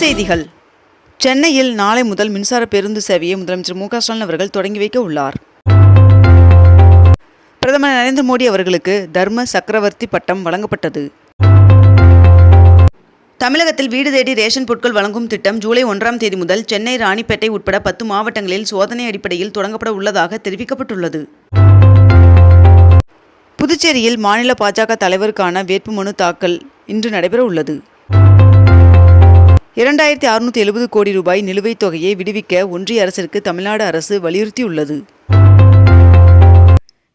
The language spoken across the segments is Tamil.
செய்திகள். சென்னையில் நாளை முதல் மின்சார பேருந்து சேவையை முதலமைச்சர் மு க ஸ்டாலின் அவர்கள் தொடங்கி வைக்க உள்ளார். பிரதமர் நரேந்திர மோடி அவர்களுக்கு தர்ம சக்கரவர்த்தி பட்டம் வழங்கப்பட்டது. தமிழகத்தில் வீடு தேடி ரேஷன் பொருட்கள் வழங்கும் திட்டம் ஜூலை ஒன்றாம் தேதி முதல் சென்னை ராணிப்பேட்டை உட்பட பத்து மாவட்டங்களில் சோதனை அடிப்படையில் தொடங்கப்பட உள்ளதாக தெரிவிக்கப்பட்டுள்ளது. புதுச்சேரியில் மாநில பாஜக தலைவருக்கான வேட்புமனு தாக்கல் இன்று நடைபெற உள்ளது இரண்டாயிரத்தி அறுநூற்றி எழுபது கோடி ரூபாய் நிலுவைத் தொகையை விடுவிக்க ஒன்றிய அரசிற்கு தமிழ்நாடு அரசு வலியுறுத்தியுள்ளது.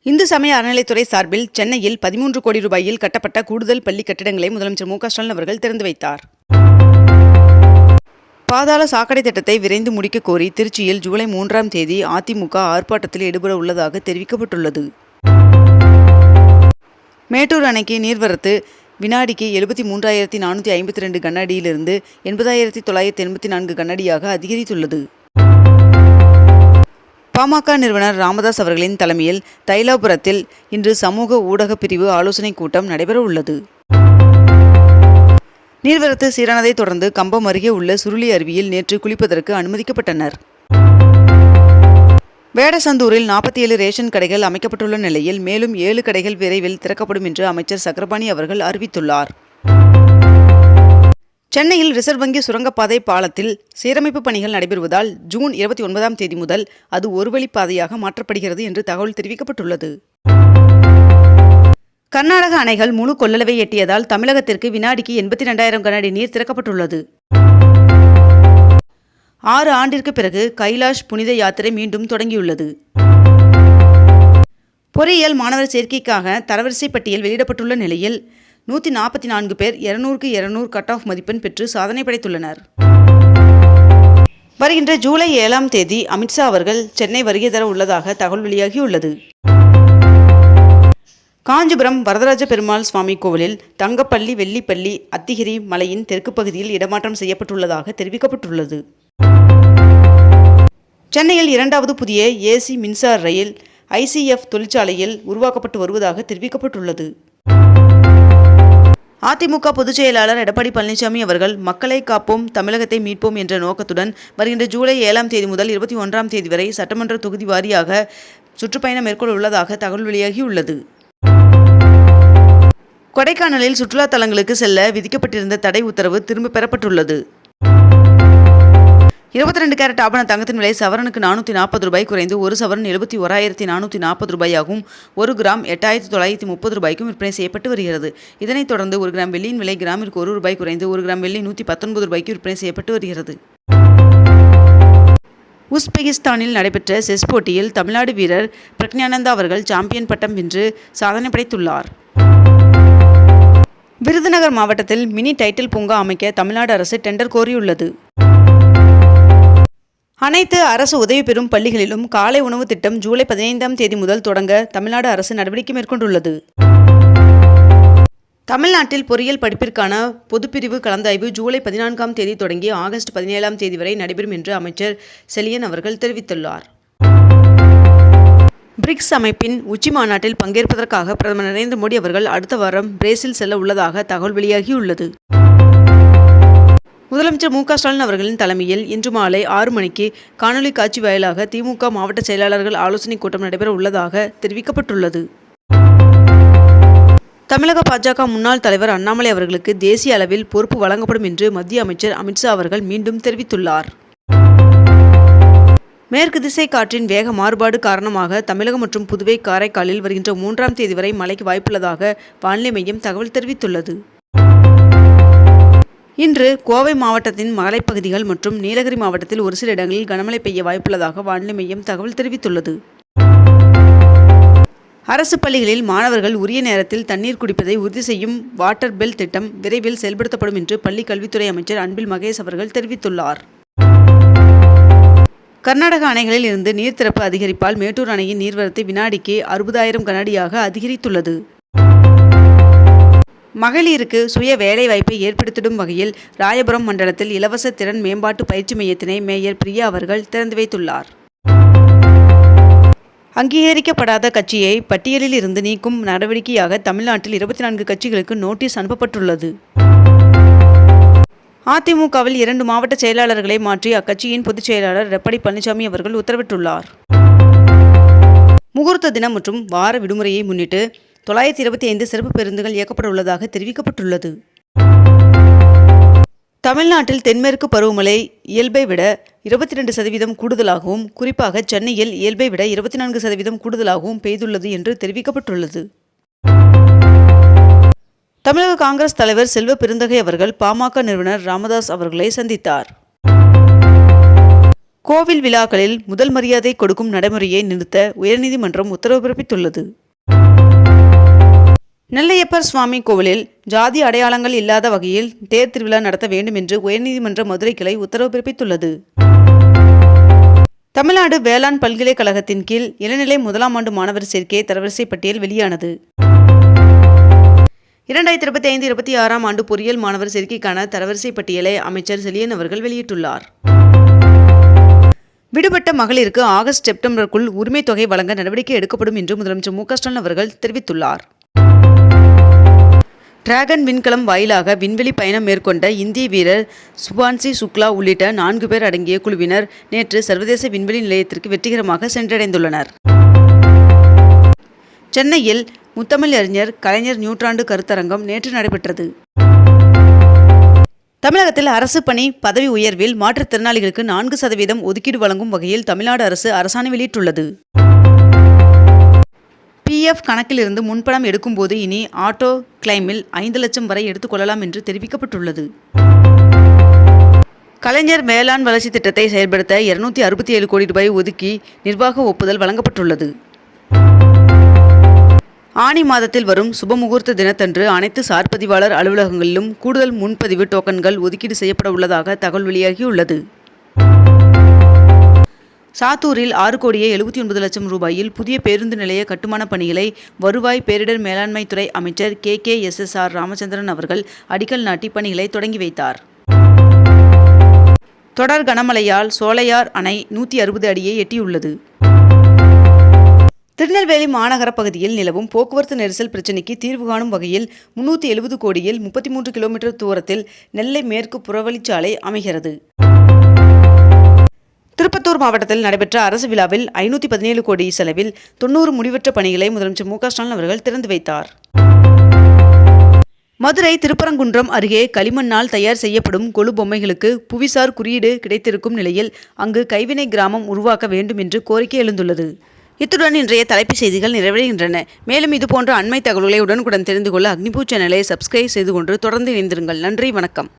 இந்து சமய அறநிலைத்துறை சார்பில் சென்னையில் பதிமூன்று கோடி ரூபாயில் கட்டப்பட்ட கூடுதல் பள்ளி கட்டிடங்களை முதலமைச்சர் மு ஸ்டாலின் அவர்கள் திறந்து வைத்தார். பாதாள சாக்கடை திட்டத்தை விரைந்து முடிக்க கோரி திருச்சியில் ஜூலை மூன்றாம் தேதி அதிமுக ஆர்ப்பாட்டத்தில் ஈடுபட உள்ளதாக தெரிவிக்கப்பட்டுள்ளது. மேட்டூர் அணைக்கு நீர்வரத்து வினாடிக்கு எழுபத்தி மூன்றாயிரத்தி நானூற்றி ஐம்பத்தி ரெண்டு கண்ணாடியிலிருந்து எண்பதாயிரத்தி தொள்ளாயிரத்தி எண்பத்தி நான்கு கண்ணாடியாக அதிகரித்துள்ளது. பாமக நிறுவனர் ராமதாஸ் அவர்களின் தலைமையில் தைலாபுரத்தில் இன்று சமூக ஊடக பிரிவு ஆலோசனைக் கூட்டம் நடைபெற உள்ளது நீர்வரத்து சீரானதை தொடர்ந்து கம்பம் அருகே உள்ள சுருளி அருவியில் நேற்று குளிப்பதற்கு அனுமதிக்கப்பட்டனர். வேடசந்தூரில் நாற்பத்தி ஏழு ரேஷன் கடைகள் அமைக்கப்பட்டுள்ள நிலையில் மேலும் ஏழு கடைகள் விரைவில் திறக்கப்படும் என்று அமைச்சர் சக்கரபாணி அவர்கள் அறிவித்துள்ளார். சென்னையில் ரிசர்வ் வங்கி சுரங்கப்பாதை பாலத்தில் சீரமைப்பு பணிகள் நடைபெறுவதால் ஜூன் இருபத்தி ஒன்பதாம் தேதி முதல் அது ஒரு வழிப்பாதையாக மாற்றப்படுகிறது என்று தகவல் தெரிவிக்கப்பட்டுள்ளது. கர்நாடக அணைகள் முழு கொள்ளளவை எட்டியதால் தமிழகத்திற்கு வினாடிக்கு எண்பத்தி ரெண்டாயிரம் கனஅடி நீர் திறக்கப்பட்டுள்ளது. ஆறு ஆண்டிற்கு பிறகு கைலாஷ் புனித யாத்திரை மீண்டும் தொடங்கியுள்ளது. பொறியியல் மாணவர் சேர்க்கைக்காக தரவரிசை பட்டியல் வெளியிடப்பட்டுள்ள நிலையில் நூற்றி நாற்பத்தி நான்கு பேர் இருநூறுக்கு இருநூறு கட் ஆஃப் மதிப்பெண் பெற்று சாதனை படைத்துள்ளனர். வருகின்ற ஜூலை ஏழாம் தேதி அமித்ஷா அவர்கள் சென்னை வருகை தர உள்ளதாக தகவல் வெளியாகியுள்ளது. காஞ்சிபுரம் வரதராஜ பெருமாள் சுவாமி கோவிலில் தங்கப்பள்ளி வெள்ளிப்பள்ளி அத்திகிரி மலையின் தெற்கு பகுதியில் இடமாற்றம் செய்யப்பட்டுள்ளதாக தெரிவிக்கப்பட்டுள்ளது. சென்னையில் இரண்டாவது புதிய ஏசி மின்சார ரயில் ஐசிஎஃப் தொழிற்சாலையில் உருவாக்கப்பட்டு வருவதாக தெரிவிக்கப்பட்டுள்ளது. அதிமுக பொதுச் செயலாளர் எடப்பாடி பழனிசாமி அவர்கள் மக்களை காப்போம் தமிழகத்தை மீட்போம் என்ற நோக்கத்துடன் வருகின்ற ஜூலை ஏழாம் தேதி முதல் இருபத்தி ஒன்றாம் தேதி வரை சட்டமன்ற தொகுதி வாரியாக சுற்றுப்பயணம் மேற்கொள்ள உள்ளதாக தகவல் வெளியாகியுள்ளது. கொடைக்கானலில் சுற்றுலா தலங்களுக்கு செல்ல விதிக்கப்பட்டிருந்த தடை உத்தரவு திரும்ப பெறப்பட்டுள்ளது. இருபத்தி ரெண்டு கேரட் ஆபண தங்கத்தின் விலை சவரனுக்கு நானூற்றி நாற்பது ரூபாய் குறைந்து ஒரு சவரன் எழுபத்தி ஓராயிரத்தி நானூற்றி நாற்பது ரூபாயாகவும் ஒரு கிராம் எட்டாயிரத்தி தொள்ளாயிரத்தி முப்பது ரூபாய்க்கும் விற்பனை செய்யப்பட்டு வருகிறது. இதனைத் தொடர்ந்து ஒரு கிராம் வெள்ளியின் விலை கிராமிற்கு ஒரு ரூபாய் குறைந்து ஒரு கிராம் வெள்ளி நூற்றி பத்தொன்பது ரூபாய்க்கு விற்பனை செய்யப்பட்டு வருகிறது. உஸ்பெகிஸ்தானில் நடைபெற்ற செஸ் போட்டியில் தமிழ்நாடு வீரர் பிரக்ஞானந்தா அவர்கள் சாம்பியன் பட்டம் வென்று சாதனை படைத்துள்ளார். விருதுநகர் மாவட்டத்தில் மினி டைட்டில் பூங்கா அமைக்க தமிழ்நாடு அரசு டெண்டர் கோரியுள்ளது. அனைத்து அரசு உதவி பெறும் பள்ளிகளிலும் காலை உணவு திட்டம் ஜூலை பதினைந்தாம் தேதி முதல் தொடங்க தமிழ்நாடு அரசு நடவடிக்கை மேற்கொண்டுள்ளது. தமிழ்நாட்டில் பொறியியல் படிப்பிற்கான பொதுப்பிரிவு கலந்தாய்வு ஜூலை பதினான்காம் தேதி தொடங்கி ஆகஸ்ட் பதினேழாம் தேதி வரை நடைபெறும் என்று அமைச்சர் செலியன் அவர்கள் தெரிவித்துள்ளார். பிரிக்ஸ் அமைப்பின் உச்சி மாநாட்டில் பங்கேற்பதற்காக பிரதமர் நரேந்திர மோடி அவர்கள் அடுத்த வாரம் பிரேசில் செல்ல உள்ளதாக தகவல் வெளியாகியுள்ளது. முதலமைச்சர் மு ஸ்டாலின் அவர்களின் தலைமையில் இன்று மாலை ஆறு மணிக்கு காணொலி காட்சி வாயிலாக திமுக மாவட்ட செயலாளர்கள் ஆலோசனைக் கூட்டம் நடைபெற உள்ளதாக தெரிவிக்கப்பட்டுள்ளது. தமிழக பாஜக முன்னாள் தலைவர் அண்ணாமலை அவர்களுக்கு தேசிய அளவில் பொறுப்பு வழங்கப்படும் என்று மத்திய அமைச்சர் அமித்ஷா அவர்கள் மீண்டும் தெரிவித்துள்ளார். மேற்கு திசை காற்றின் வேக மாறுபாடு காரணமாக தமிழகம் மற்றும் புதுவை காரைக்காலில் வருகின்ற மூன்றாம் தேதி வரை மழைக்கு வாய்ப்புள்ளதாக வானிலை மையம் தகவல் தெரிவித்துள்ளது. இன்று கோவை மாவட்டத்தின் மலைப்பகுதிகள் மற்றும் நீலகிரி மாவட்டத்தில் ஒரு சில இடங்களில் கனமழை பெய்ய வாய்ப்புள்ளதாக வானிலை மையம் தகவல் தெரிவித்துள்ளது. அரசு பள்ளிகளில் மாணவர்கள் உரிய நேரத்தில் தண்ணீர் குடிப்பதை உறுதி செய்யும் வாட்டர் பெல் திட்டம் விரைவில் செயல்படுத்தப்படும் என்று பள்ளி கல்வித்துறை அமைச்சர் அன்பில் மகேஷ் அவர்கள் தெரிவித்துள்ளார். கர்நாடக அணைகளில் இருந்து நீர் திறப்பு அதிகரிப்பால் மேட்டூர் அணையின் நீர்வரத்து வினாடிக்கு அறுபதாயிரம் கனஅடியாக அதிகரித்துள்ளது. மகளிருக்கு சுய வேலைவாய்ப்பை ஏற்படுத்திடும் வகையில் ராயபுரம் மண்டலத்தில் இலவச திறன் மேம்பாட்டு பயிற்சி மையத்தினை மேயர் பிரியா அவர்கள் திறந்து வைத்துள்ளார். அங்கீகரிக்கப்படாத கட்சியை பட்டியலில் இருந்து நீக்கும் நடவடிக்கையாக தமிழ்நாட்டில் இருபத்தி நான்கு கட்சிகளுக்கு நோட்டீஸ் அனுப்பப்பட்டுள்ளது. அதிமுகவில் இரண்டு மாவட்ட செயலாளர்களை மாற்றி அக்கட்சியின் பொதுச் செயலாளர் எடப்பாடி பழனிசாமி அவர்கள் உத்தரவிட்டுள்ளார். முகூர்த்த தினம் மற்றும் வார விடுமுறையை முன்னிட்டு தொள்ளாயிரத்தி இருபத்தி ஐந்து சிறப்பு பேருந்துகள் இயக்கப்பட உள்ளதாக தெரிவிக்கப்பட்டுள்ளது. தமிழ்நாட்டில் தென்மேற்கு பருவமழை இயல்பை விட இருபத்தி ரெண்டு சதவீதம் கூடுதலாகவும் குறிப்பாக சென்னையில் இயல்பை விட இருபத்தி நான்கு சதவீதம் கூடுதலாகவும் பெய்துள்ளது என்று தெரிவிக்கப்பட்டுள்ளது. தமிழக காங்கிரஸ் தலைவர் செல்வ பெருந்தகை அவர்கள் பாமக நிறுவனர் ராமதாஸ் அவர்களை சந்தித்தார். கோவில் விழாக்களில் முதல் மரியாதை கொடுக்கும் நடைமுறையை நிறுத்த உயர்நீதிமன்றம் உத்தரவு பிறப்பித்துள்ளது. நெல்லையப்பர் சுவாமி கோவிலில் ஜாதி அடையாளங்கள் இல்லாத வகையில் தேர் திருவிழா நடத்த வேண்டும் என்று உயர்நீதிமன்ற மதுரை கிளை உத்தரவு பிறப்பித்துள்ளது. தமிழ்நாடு வேளாண் பல்கலைக்கழகத்தின் கீழ் இளநிலை முதலாம் ஆண்டு மாணவர் சேர்க்கை தரவரிசை பட்டியல் வெளியானது. இரண்டாயிரத்தி இருபத்தி ஐந்து இருபத்தி ஆறாம் ஆண்டு பொறியியல் மாணவர் சேர்க்கைக்கான தரவரிசை பட்டியலை அமைச்சர் செலியன் அவர்கள் வெளியிட்டுள்ளார். விடுபட்ட மகளிருக்கு ஆகஸ்ட் செப்டம்பருக்குள் உரிமைத் தொகை வழங்க நடவடிக்கை எடுக்கப்படும் என்று முதலமைச்சர் மு க ஸ்டாலின் அவர்கள் தெரிவித்துள்ளார். டிராகன் விண்கலம் வாயிலாக விண்வெளி பயணம் மேற்கொண்ட இந்திய வீரர் சுபான்சி சுக்லா உள்ளிட்ட நான்கு பேர் அடங்கிய குழுவினர் நேற்று சர்வதேச விண்வெளி நிலையத்திற்கு வெற்றிகரமாக சென்றடைந்துள்ளனர். சென்னையில் முத்தமிழ் அறிஞர் கலைஞர் நூற்றாண்டு கருத்தரங்கம் நேற்று நடைபெற்றது. தமிழகத்தில் அரசு பணி பதவி உயர்வில் மாற்றுத்திறனாளிகளுக்கு நான்கு சதவீதம் ஒதுக்கீடு வழங்கும் வகையில் தமிழ்நாடு அரசு அரசாணை வெளியிட்டுள்ளது. பிஎஃப் கணக்கிலிருந்து முன்பணம் எடுக்கும்போது இனி ஆட்டோ கிளைமில் ஐந்து லட்சம் வரை எடுத்துக்கொள்ளலாம் என்று தெரிவிக்கப்பட்டுள்ளது. கலைஞர் மேலாண் வளர்ச்சி திட்டத்தை செயல்படுத்த இருநூத்தி அறுபத்தி ஏழு கோடி ரூபாய் ஒதுக்கி நிர்வாக ஒப்புதல் வழங்கப்பட்டுள்ளது. ஆனி மாதத்தில் வரும் சுபமுகூர்த்த தினத்தன்று அனைத்து சார்பதிவாளர் அலுவலகங்களிலும் கூடுதல் முன்பதிவு டோக்கன்கள் ஒதுக்கீடு செய்யப்பட உள்ளதாக தகவல் வெளியாகியுள்ளது. சாத்தூரில் ஆறு கோடியே எழுபத்தி ஒன்பது லட்சம் ரூபாயில் புதிய பேருந்து நிலைய கட்டுமான பணிகளை வருவாய் பேரிடர் மேலாண்மை துறை அமைச்சர் K K S S R Ramachandran அவர்கள் அடிக்கல் நாட்டி பணிகளை தொடங்கி வைத்தார். தொடர் கனமழையால் சோலையார் அணை நூற்றி அறுபது அடியை எட்டியுள்ளது. திருநெல்வேலி மாநகர பகுதியில் நிலவும் போக்குவரத்து நெரிசல் பிரச்சினைக்கு தீர்வு காணும் வகையில் முன்னூற்றி எழுபது கோடியில் முப்பத்தி மூன்று கிலோமீட்டர் தூரத்தில் நெல்லை மேற்கு புறவழிச்சாலை அமைகிறது. திருப்பத்தூர் மாவட்டத்தில் நடைபெற்ற அரசு விழாவில் ஐநூற்றி பதினேழு கோடி செலவில் தொண்ணூறு முடிவற்ற பணிகளை முதலமைச்சர் மு ஸ்டாலின் அவர்கள் திறந்து வைத்தார். மதுரை திருப்பரங்குன்றம் அருகே களிமண்ணால் தயார் செய்யப்படும் கொலு பொம்மைகளுக்கு புவிசார் குறியீடு கிடைத்திருக்கும் நிலையில் அங்கு கைவினை கிராமம் உருவாக்க வேண்டும் என்று கோரிக்கை எழுந்துள்ளது. இத்துடன் இன்றைய தலைப்புச் செய்திகள் நிறைவடைகின்றன. மேலும் இதுபோன்ற அண்மை தகவல்களை உடனுக்குடன் தெரிந்து கொள்ள அக்னிபூ சேனலை சப்ஸ்கிரைப் செய்து கொண்டு தொடர்ந்து இணைந்திருங்கள். நன்றி வணக்கம்.